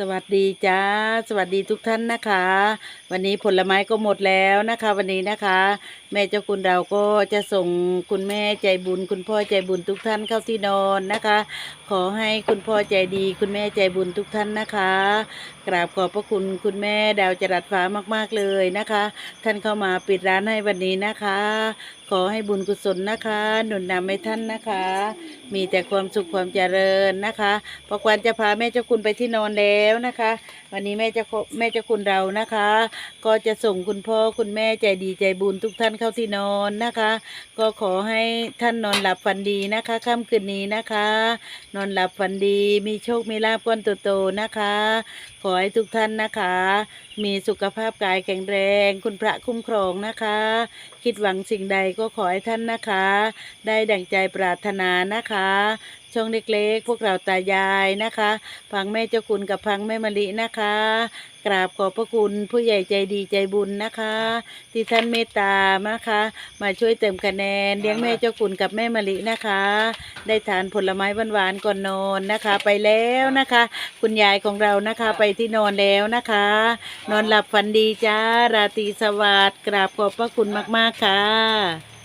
สวัสดีจ้าสวัสดีทุกท่านนะคะ วันนี้ผลไม้ก็หมดแล้วนะคะ วันนี้นะคะ แม่เจ้าคุณเราก็จะส่งคุณแม่ใจบุญ คุณพ่อใจบุญทุกท่านเข้าที่นอนนะคะ ขอให้คุณพ่อใจดี คุณแม่ใจบุญทุกท่านนะคะ กราบขอบพระคุณคุณแม่ดาวจรัสฟ้ามากๆเลยนะคะ ท่านเข้ามาปิดร้านให้วันนี้นะคะขอให้บุญกุศลนะคะ หนุนนำให้ท่านนะคะ มีแต่ความสุขความเจริญนะคะพอควันจะพาแม่เจ้าคุณไปที่นอนแล้วนะคะ วันนี้แม่เจ้าแม่เจ้าคุณเรานะคะ ก็จะส่งคุณพ่อคุณแม่ใจดีใจบุญทุกท่านเข้าที่นอนนะคะ ก็ขอให้ท่านนอนหลับฝันดีนะคะค่ำคืนนี้นะคะ นอนหลับฝันดีมีโชคมีลาภก้อนโตๆนะคะ ขอให้ทุกท่านนะคะ มีสุขภาพกายแข็งแรง คุณพระคุ้มครองนะคะ คิดหวังสิ่งใดก็ขอให้ท่านนะคะ ได้ดั่งใจปรารถนานะคะ ช่องเล็กๆ พวกเราตายายนะคะ พังแม่เจ้าคุณกับพังแม่มะลินะคะ กราบขอบพระคุณผู้ใหญ่ใจดีใจบุญนะคะ ที่ท่านเมตตานะคะ มาช่วยเติมคะแนนเลี้ยงแม่เจ้าคุณกับแม่มะลินะคะ ได้ทานผลไม้หวานๆก่อนนอนนะคะ ไปแล้วนะคะ คุณยายของเรานะคะไปที่นอนแล้วนะคะ นอนหลับฝันดีจ้าราตรีสวัสดิ์กราบขอบพระคุณมากๆค่ะ